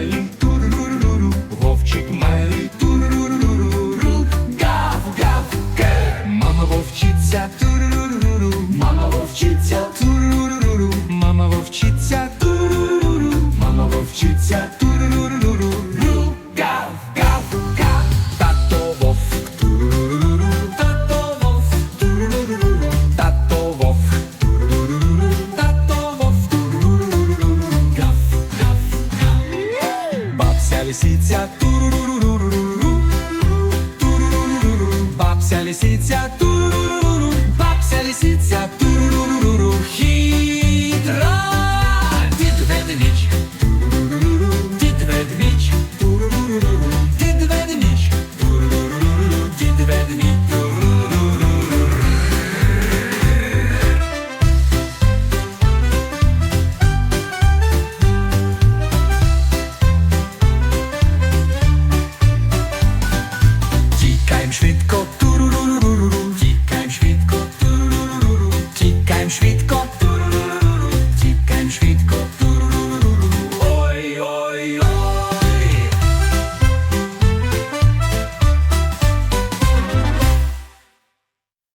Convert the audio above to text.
Мелі, туруруру, вовчик Мелі, туруруру, гав, гав, ке. Мама вовчиться туруруру, мама вовчиця, туруруру, мама вовчиться туруру, мама вовчиця, туруру. Бабся лисиця, туруруруруру, туруруруру, бабся лисиця, туруруру, бабся лисиця, швидко